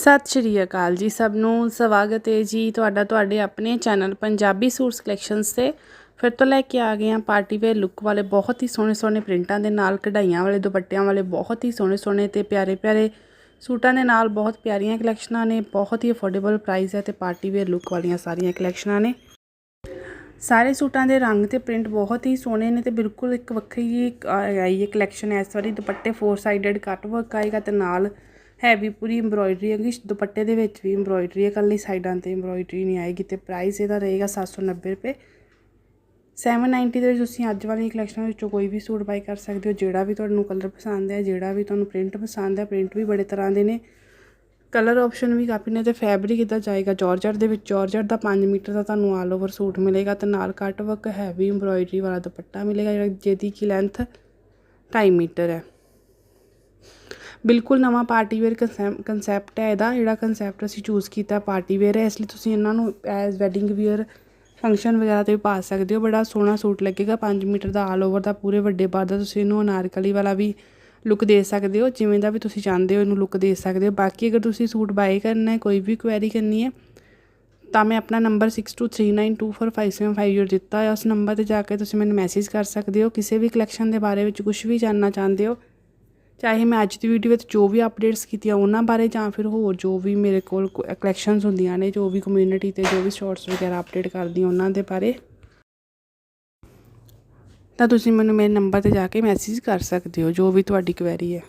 ਸਤਿ ਸ਼੍ਰੀ ਅਕਾਲ ਜੀ ਸਭ ਨੂੰ। ਸਵਾਗਤ ਹੈ ਜੀ ਤੁਹਾਡਾ ਤੁਹਾਡੇ ਆਪਣੇ ਚੈਨਲ ਪੰਜਾਬੀ ਸੂਟਸ ਕਲੈਕਸ਼ਨਸ ਤੇ। ਫਿਰ ਤੋਂ ਲੈ ਕੇ ਆ ਗਏ ਹਾਂ ਪਾਰਟੀ ਵੇਅਰ ਲੁੱਕ ਵਾਲੇ ਬਹੁਤ ਹੀ ਸੋਹਣੇ ਸੋਹਣੇ ਪ੍ਰਿੰਟਾਂ ਦੇ ਨਾਲ, ਕਢਾਈਆਂ ਵਾਲੇ, ਦੁਪੱਟਿਆਂ ਵਾਲੇ ਬਹੁਤ ਹੀ ਸੋਹਣੇ ਸੋਹਣੇ ਤੇ ਪਿਆਰੇ ਪਿਆਰੇ ਸੂਟਾਂ ਦੇ ਨਾਲ ਬਹੁਤ ਪਿਆਰੀਆਂ ਕਲੈਕਸ਼ਨਾਂ ਨੇ, ਬਹੁਤ ਹੀ ਅਫੋਰਡੇਬਲ ਪ੍ਰਾਈਸ ਹੈ ਤੇ ਪਾਰਟੀ ਵੇਅਰ ਲੁੱਕ ਵਾਲੀਆਂ ਸਾਰੀਆਂ ਕਲੈਕਸ਼ਨਾਂ ਨੇ। ਸਾਰੇ ਸੂਟਾਂ ਦੇ ਰੰਗ ਤੇ ਪ੍ਰਿੰਟ ਬਹੁਤ ਹੀ ਸੋਹਣੇ ਨੇ ਤੇ ਬਿਲਕੁਲ ਇੱਕ ਵੱਖਰੀ ਜਿਹੀ ਆਈ ਹੈ ਕਲੈਕਸ਼ਨ ਹੈ ਇਸ ਵਾਰੀ ਦੁਪੱਟੇ ਫੋਰ ਸਾਈਡਡ ਕੱਟ ਵਰਕ ਆਏਗਾ ਤੇ ਨਾਲ ਹੈਵੀ ਪੂਰੀ ਐਮਬ੍ਰੋਇਡਰੀ ਹੈਗੀ ਦੁਪੱਟੇ ਦੇ ਵਿੱਚ ਵੀ ਐਮਬ੍ਰੋਇਡਰੀ ਹੈ ਕੱਲੀ ਸਾਈਡਾਂ ਤੇ ਐਮਬ੍ਰੋਇਡਰੀ ਨਹੀਂ ਆਏਗੀ ਤੇ ਪ੍ਰਾਈਸ ਇਹਦਾ ਰਹੇਗਾ 790 ਰੁਪਏ। 790 ਦੇ ਵਿੱਚ ਤੁਸੀਂ ਅੱਜ ਵਾਲੀ ਕਲੈਕਸ਼ਨ ਵਿੱਚੋਂ ਕੋਈ ਵੀ ਸੂਟ ਬਾਈ ਕਰ ਸਕਦੇ ਹੋ, ਜਿਹੜਾ ਵੀ ਤੁਹਾਨੂੰ ਕਲਰ ਪਸੰਦ ਹੈ, ਜਿਹੜਾ ਵੀ ਤੁਹਾਨੂੰ ਪ੍ਰਿੰਟ ਪਸੰਦ ਹੈ ਪ੍ਰਿੰਟ ਵੀ ਬੜੇ ਤਰ੍ਹਾਂ ਦੇ ਨੇ। ਕਲਰ ਆਪਸ਼ਨ ਵੀ ਕਾਫੀ ਨੇ ਤੇ ਫੈਬਰਿਕ ਇਦਾਂ ਜਾਏਗਾ? ਜਾਰਜਟ ਦੇ ਵਿੱਚ ਜਾਰਜਟ ਦਾ 5 ਮੀਟਰ ਦਾ ਤੁਹਾਨੂੰ ਆਲ ਓਵਰ ਸੂਟ ਮਿਲੇਗਾ ਤੇ ਨਾਲ ਕੱਟ ਵਰਕ ਹੈਵੀ ਐਮਬ੍ਰੋਇਡਰੀ ਵਾਲਾ ਦੁਪੱਟਾ ਮਿਲੇਗਾ ਜਿਹੜਾ ਜਿਹਦੀ ਕੀ ਲੈਂਥ 2.5 ਮੀਟਰ ਹੈ। ਬਿਲਕੁਲ ਨਵਾਂ ਪਾਰਟੀ ਵੇਅਰ ਕਨਸੈਪਟ ਹੈ ਇਹਦਾ, ਜਿਹੜਾ ਕਨਸੈਪਟ ਅਸੀਂ ਚੂਜ਼ ਕੀਤਾ ਪਾਰਟੀ ਵੇਅਰ ਹੈ, ਇਸ ਲਈ ਤੁਸੀਂ ਇਹਨਾਂ ਨੂੰ ਐਜ਼ ਵੈਡਿੰਗ ਵੇਅਰ ਫੰਕਸ਼ਨ ਵਗੈਰਾ ਤੇ ਵੀ ਪਾ ਸਕਦੇ ਹੋ। ਬੜਾ ਸੋਹਣਾ ਸੂਟ ਲੱਗੇਗਾ 5 ਮੀਟਰ ਦਾ ਆਲ ਓਵਰ ਦਾ, ਪੂਰੇ ਵੱਡੇ ਬਾਰ ਦਾ, ਤੁਸੀਂ ਇਹਨੂੰ ਅਨਾਰਕਲੀ ਵਾਲਾ ਵੀ ਲੁੱਕ ਦੇ ਸਕਦੇ ਹੋ, ਜਿਵੇਂ ਦਾ ਵੀ ਤੁਸੀਂ ਚਾਹੁੰਦੇ ਹੋ ਇਹਨੂੰ ਲੁੱਕ ਦੇ ਸਕਦੇ ਹੋ। ਬਾਕੀ ਅਗਰ ਤੁਸੀਂ ਸੂਟ ਬਾਏ ਕਰਨਾ ਹੈ, ਕੋਈ ਵੀ ਕੁਐਰੀ ਕਰਨੀ ਹੈ, ਤਾਂ ਮੈਂ ਆਪਣਾ ਨੰਬਰ 6239245750 ਦਿੱਤਾ ਹੈ। ਉਸ ਨੰਬਰ ਤੇ ਜਾ ਕੇ ਤੁਸੀਂ ਮੈਨੂੰ ਮੈਸੇਜ ਕਰ ਸਕਦੇ ਹੋ, ਕਿਸੇ ਵੀ ਕਲੈਕਸ਼ਨ ਦੇ ਬਾਰੇ ਵਿੱਚ ਕੁਝ ਵੀ ਜਾਣਨਾ ਚਾਹੁੰਦੇ ਹੋ। ਚਾਹੇ ਮੈਂ ਅੱਜ ਦੀ ਵੀਡੀਓ ਵਿੱਚ ਜੋ ਵੀ ਅਪਡੇਟਸ ਕੀਤੀਆਂ ਉਹਨਾਂ ਬਾਰੇ ਜਾਂ ਫਿਰ ਹੋਰ ਜੋ ਵੀ ਮੇਰੇ ਕੋਲ ਕਲੈਕਸ਼ਨਸ ਹੁੰਦੀਆਂ ਨੇ, ਜੋ ਵੀ ਕਮਿਊਨਿਟੀ ਤੇ ਜੋ ਵੀ ਸ਼ਾਰਟਸ ਵਗੈਰਾ ਅਪਡੇਟ ਕਰਦੀ ਉਹਨਾਂ ਦੇ ਬਾਰੇ। ਤਾਂ ਤੁਸੀਂ ਮੈਨੂੰ ਮੇਰੇ ਨੰਬਰ ਤੇ ਜਾ ਕੇ ਮੈਸੇਜ ਕਰ ਸਕਦੇ ਹੋ, ਜੋ ਵੀ ਤੁਹਾਡੀ ਕੁਐਰੀ ਹੈ।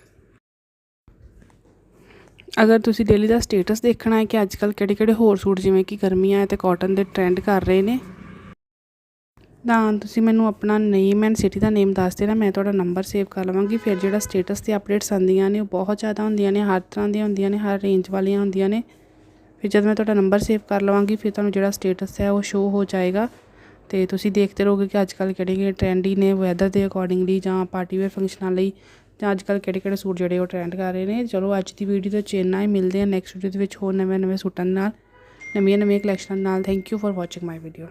ਅਗਰ ਤੁਸੀਂ ਡੇਲੀ ਦਾ ਸਟੇਟਸ ਦੇਖਣਾ ਹੈ ਕਿ ਅੱਜ ਕੱਲ ਕਿਹੜੇ ਕਿਹੜੇ ਹੋਰ ਸੂਟ ਜਿਵੇਂ ਕਿ ਗਰਮੀਆਂ ਤੇ ਕਾਟਨ ਦੇ ਟ੍ਰੈਂਡ ਕਰ ਰਹੇ ਨੇ ਤਾਂ ਤੁਸੀਂ ਮੈਨੂੰ ਆਪਣਾ ਨੇਮ ਐਂਡ ਸਿਟੀ ਦਾ ਨੇਮ ਦੱਸ ਦੇਣਾ ਮੈਂ ਤੁਹਾਡਾ ਨੰਬਰ ਸੇਵ ਕਰ ਲਵਾਂਗੀ। ਫਿਰ ਜਿਹੜਾ ਸਟੇਟਸ ਤੇ ਅਪਡੇਟਸ ਆਉਂਦੀਆਂ ਨੇ, ਉਹ ਬਹੁਤ ਜ਼ਿਆਦਾ ਹੁੰਦੀਆਂ ਨੇ, ਹਰ ਤਰ੍ਹਾਂ ਦੀਆਂ ਹੁੰਦੀਆਂ ਨੇ, ਹਰ ਰੇਂਜ ਵਾਲੀਆਂ ਹੁੰਦੀਆਂ ਨੇ। ਫਿਰ ਜਦ ਮੈਂ ਤੁਹਾਡਾ ਨੰਬਰ ਸੇਵ ਕਰ ਲਵਾਂਗੀ, ਫਿਰ ਤੁਹਾਨੂੰ ਜਿਹੜਾ ਸਟੇਟਸ ਹੈ, ਉਹ ਸ਼ੋ ਹੋ ਜਾਏਗਾ। ਤੇ ਤੁਸੀਂ ਦੇਖਦੇ ਰਹੋਗੇ ਕਿ ਅੱਜ ਕੱਲ ਕਿਹੜੇ ਕਿਹੜੇ ਟ੍ਰੈਂਡੀ ਨੇ ਵੈਦਰ ਦੇ ਅਕੋਰਡਿੰਗਲੀ ਜਾਂ ਪਾਰਟੀ ਵੇਅਰ ਫੰਕਸ਼ਨਾਂ ਲਈ, ਜਾਂ ਅੱਜ ਕੱਲ ਕਿਹੜੇ ਕਿਹੜੇ ਸੂਟ ਜਿਹੜੇ ਉਹ ਟ੍ਰੈਂਡ ਕਰ ਰਹੇ ਨੇ। ਚਲੋ, ਅੱਜ ਦੀ ਵੀਡੀਓ ਤੋਂ ਚੇਨਾ ਹੀ। ਮਿਲਦੇ ਆ ਨੈਕਸਟ ਵੀਡੀਓ ਦੇ ਵਿੱਚ ਹੋਰ ਨਵੇਂ ਨਵੇਂ ਸੂਟਾਂ ਨਾਲ ਨਵੀਆਂ ਨਵੀਆਂ ਕਲੈਕਸ਼ਨਾਂ ਨਾਲ। Thank you for watching my video